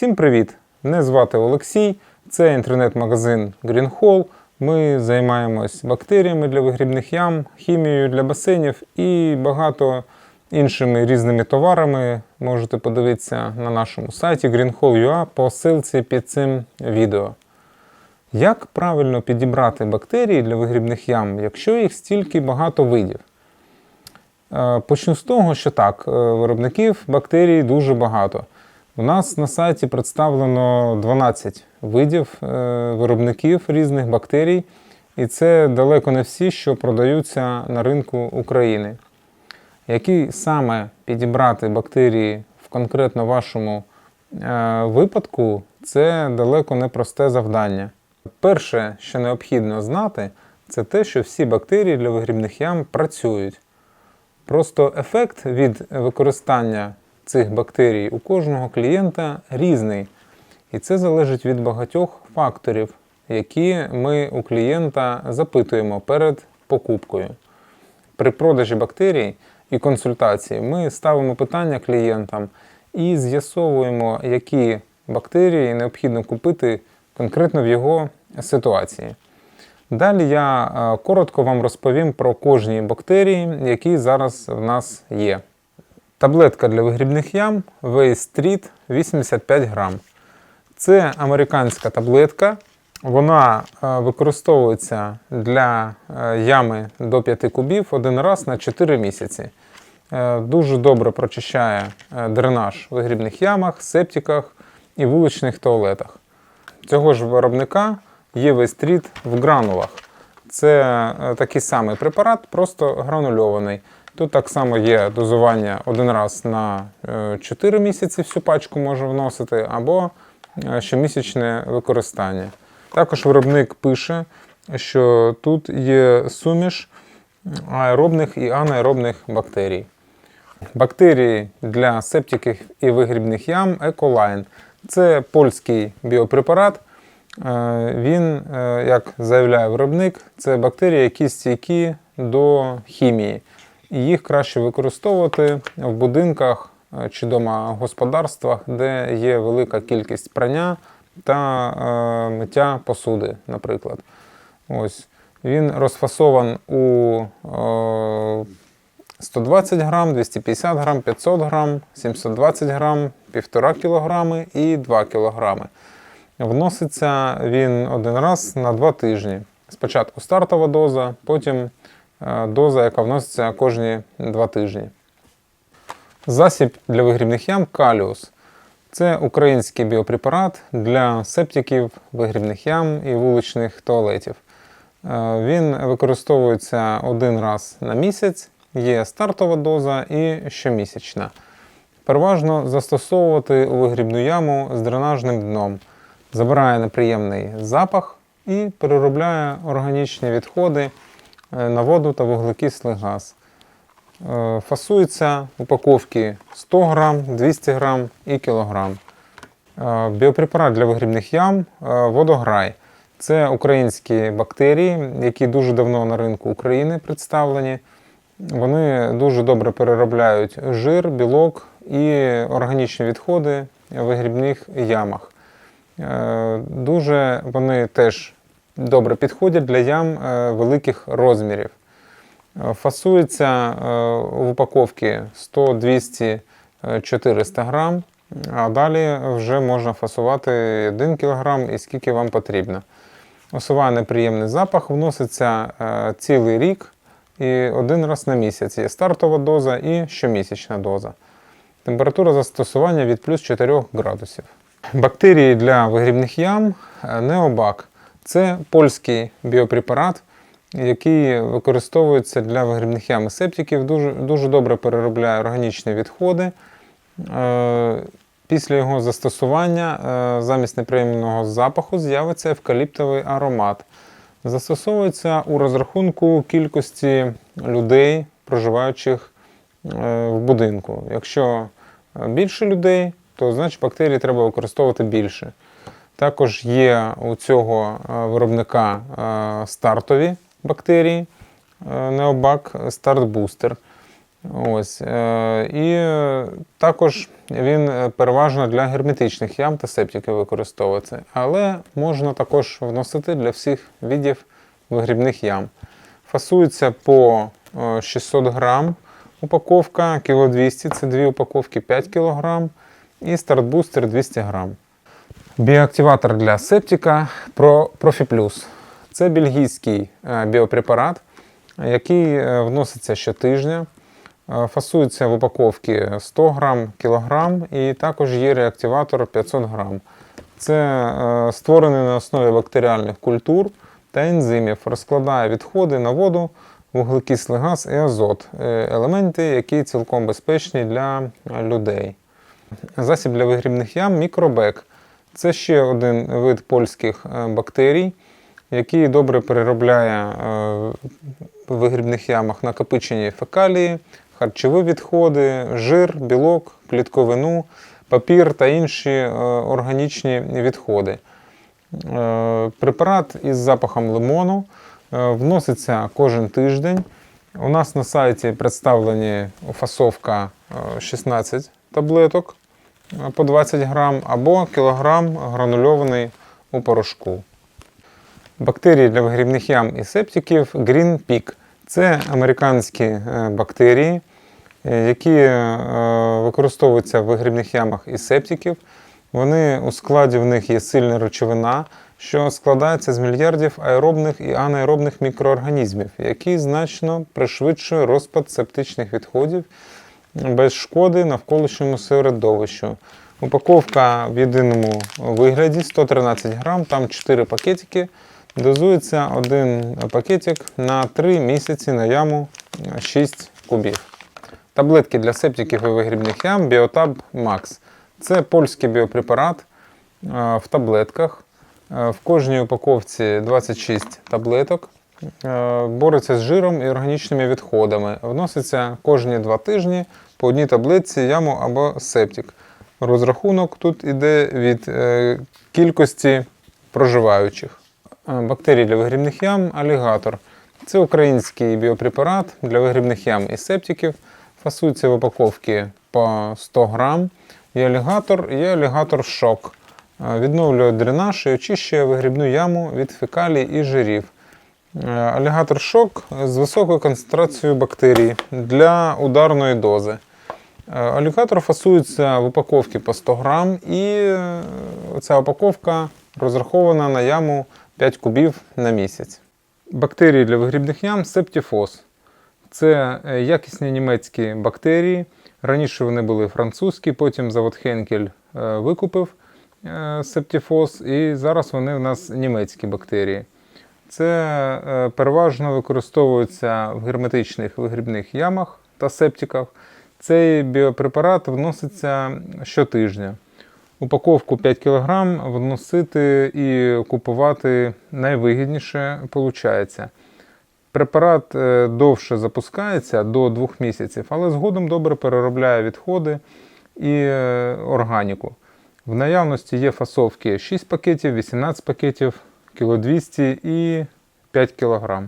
Всім привіт! Мене звати Олексій. Це інтернет-магазин Green Hall. Ми займаємось бактеріями для вигрібних ям, хімією для басейнів і багато іншими різними товарами. Можете подивитися на нашому сайті greenhall.ua по ссылці під цим відео. Як правильно підібрати бактерії для вигрібних ям, якщо їх стільки багато видів? Е, Почну з того, що так, е, виробників бактерій дуже багато. У нас на сайті представлено 12 видів е, виробників різних бактерій, і це далеко не всі, що продаються на ринку України. Які саме підібрати бактерії в конкретно вашому е, випадку, це далеко не просте завдання. Перше, що необхідно знати, це те, що всі бактерії для вигрібних ям працюють. Просто ефект від використання цих бактерій у кожного клієнта різний. І це залежить від багатьох факторів, які ми у клієнта запитуємо перед покупкою. При продажі бактерій і консультації ми ставимо питання клієнтам і з'ясовуємо, які бактерії необхідно купити конкретно в його ситуації. Далі я е, коротко вам розповім про кожні бактерії, які зараз в нас є. Таблетка для вигрібних ям Waste Street 85 грам. Це американська таблетка. Вона е, використовується для е, ями до 5 кубів один раз на 4 місяці. Е, Дуже добре прочищає дренаж в вигрібних ямах, септиках і вуличних туалетах. Цього ж виробника є Вестріт в гранулах. Це такий самий препарат, просто гранульований. Тут так само є дозування один раз на е, 4 місяці всю пачку може вносити, або е, щомісячне використання. Також виробник пише, що тут є суміш аеробних і анаеробних бактерій. Бактерії для септиків і вигрібних ям Ecoline. Це польський біопрепарат. Е, Він, е, як заявляє виробник, це бактерії, які стійкі до хімії. І їх краще використовувати в будинках е, чи домогосподарствах, де є велика кількість прання та е, миття посуди, наприклад. Ось. Він розфасован у е, 120 грам, 250 грам, 500 грам, 720 грам, 1,5 кг і 2 кг. Вноситься він один раз на 2 тижні. Спочатку стартова доза, потім доза, яка вноситься кожні 2 тижні. Засіб для вигрібних ям Каліус. Це український біопрепарат для септиків, вигрібних ям і вуличних туалетів. Е, Він використовується один раз на місяць, є стартова доза і щомісячна. Переважно застосовувати у вигрібну яму з дренажним дном. Забирає неприємний запах і переробляє органічні відходи е, на воду та вуглекислий газ. Е, Фасується упаковки 100 грам, 200 грам і кілограм. Е, Біопрепарат для вигрібних ям е, водограй. Це українські бактерії, які дуже давно на ринку України представлені. Вони дуже добре переробляють жир, білок і органічні відходи в вигрібних ямах. Е, Дуже вони теж добре підходять для ям е, великих розмірів. Е, Фасується е, в упаковці 100, 200, е, 400 грам, а далі вже можна фасувати 1 кг і скільки вам потрібно. Усуває неприємний запах, вноситься цілий рік і один раз на місяць. Є стартова доза і щомісячна доза. Температура застосування від плюс 4 градусів. Бактерії для вигрібних ям Необак. Це польський біопрепарат, який використовується для вигрібних ям септиків. Дуже, дуже добре переробляє органічні відходи. Е, Після його застосування е, замість неприємного запаху з'явиться евкаліптовий аромат. Застосовується у розрахунку кількості людей, проживаючих е, в будинку. Якщо більше людей, то значить бактерії треба використовувати більше. Також є у цього е, виробника е, стартові бактерії, е, Start Booster. Ось. І також він переважно для герметичних ям та септиків використовується. Але можна також вносити для всіх видів вигрібних ям. Фасується по е, 600 грам упаковка, кіло 200 це дві упаковки 5 кг і стартбустер 200 грам. Біоактиватор для септика Plus. Це бельгійський е, біопрепарат, який е, вноситься щотижня. Е, Фасується в упаковці 100 грам, кілограм і також є реактиватор 500 грам. Це створений на основі бактеріальних культур та ензимів, розкладає відходи на воду, вуглекислий газ і азот елементи, які цілком безпечні для людей. Засіб для вигрібних ям мікробек. Це ще один вид польських е, бактерій, який добре переробляє е, в вигрібних ямах накопичені фекалії, харчові відходи, жир, білок, клітковину, папір та інші е, органічні відходи. Препарат із запахом лимону вноситься кожен тиждень. У нас на сайті представлені фасовка е, 16 таблеток по 20 грам або кілограм гранульований у порошку. Бактерії для вигрібних ям і септиків Green Peak. Це американські е, бактерії, е, які е, використовуються в вигрібних ямах і септиків. Вони у складі в них є сильна речовина, що складається з мільярдів аеробних і анаеробних мікроорганізмів, які значно пришвидшує розпад септичних відходів без шкоди навколишньому середовищу. Упаковка в єдиному вигляді 113 грам, там 4 пакетики. Дозується один пакетик на 3 місяці на яму 6 кубів. Таблетки для септиків і вигрібних ям Biotab Max. Це польський біопрепарат е, в таблетках. Е, В кожній упаковці 26 таблеток. Е, Бореться з жиром і органічними відходами. Вноситься кожні 2 тижні по одній таблетці яму або септик. Розрахунок тут іде від е, кількості проживаючих. Е, Бактерії для вигрібних ям алігатор. Це український біопрепарат для вигрібних ям і септиків. Фасується в упаковці по 100 грам. Є алігатор, є алігатор шок. Відновлює дренаж і очищує вигрібну яму від фекалій і жирів. Е, Алігатор шок з високою концентрацією бактерій для ударної дози. Е, Алігатор фасується в упаковці по 100 грам, і е, ця упаковка розрахована на яму 5 кубів на місяць. Бактерії для вигрібних ям септіфос. Це якісні німецькі бактерії. Раніше вони були французькі, потім завод Хенкель викупив септіфос, і зараз вони у нас німецькі бактерії. Це е, переважно використовується в герметичних вигрібних ямах та септиках. Цей біопрепарат вноситься щотижня. Упаковку 5 кг вносити і купувати найвигідніше виходить. Препарат е, довше запускається до 2 місяців, але згодом добре переробляє відходи і е, органіку. В наявності є фасовки 6 пакетів, 18 пакетів, кіло 200 і 5 кг.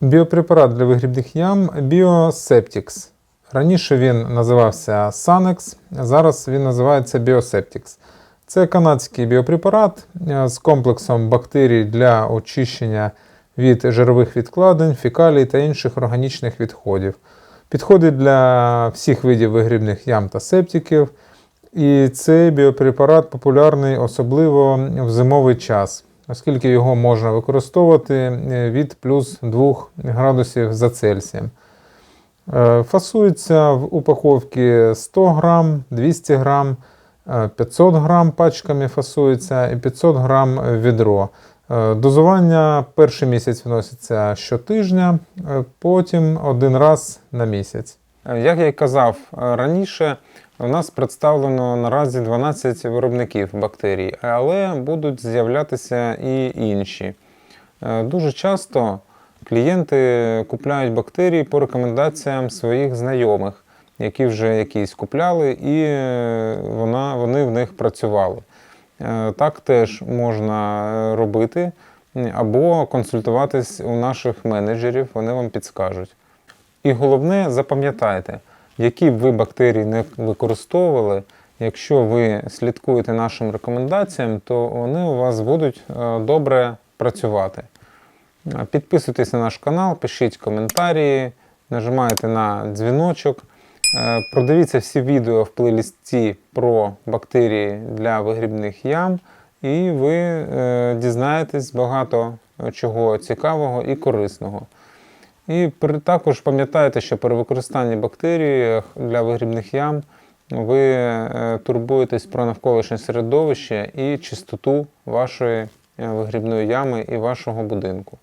Біопрепарат для вигрібних ям Bioseptix. Раніше він називався Sanex, зараз він називається Bioseptix. Це канадський біопрепарат е, з комплексом бактерій для очищення від жирових відкладень, фекалій та інших органічних відходів. Підходить для всіх видів вигрібних ям та септиків. І цей біопрепарат популярний особливо в зимовий час, оскільки його можна використовувати е, від плюс 2 градусів за Цельсієм. Е, Фасується в упаковці 100 грам, 200 грам, е, 500 грам пачками фасується і 500 грам відро. Е, Дозування перший місяць вноситься щотижня, е, потім один раз на місяць. Як я й казав е, раніше, у нас представлено наразі 12 виробників бактерій, але будуть з'являтися і інші. Е, Дуже часто клієнти купляють бактерії по рекомендаціям своїх знайомих, які вже якісь купляли, і е, вона, вони в них працювали. Е, Так теж можна робити, або консультуватись у наших менеджерів, вони вам підскажуть. І головне, запам'ятайте, які б ви бактерії не використовували, якщо ви слідкуєте нашим рекомендаціям, то вони у вас будуть е, добре працювати. Е, Підписуйтесь на наш канал, пишіть коментарі, нажимайте на дзвіночок. Е, Продивіться всі відео в плейлісті про бактерії для вигрібних ям, і ви дізнаєтесь багато чого цікавого і корисного. І також пам'ятайте, що при використанні бактерій для вигрібних ям ви е, турбуєтесь про навколишнє середовище і чистоту вашої е, вигрібної ями і вашого будинку.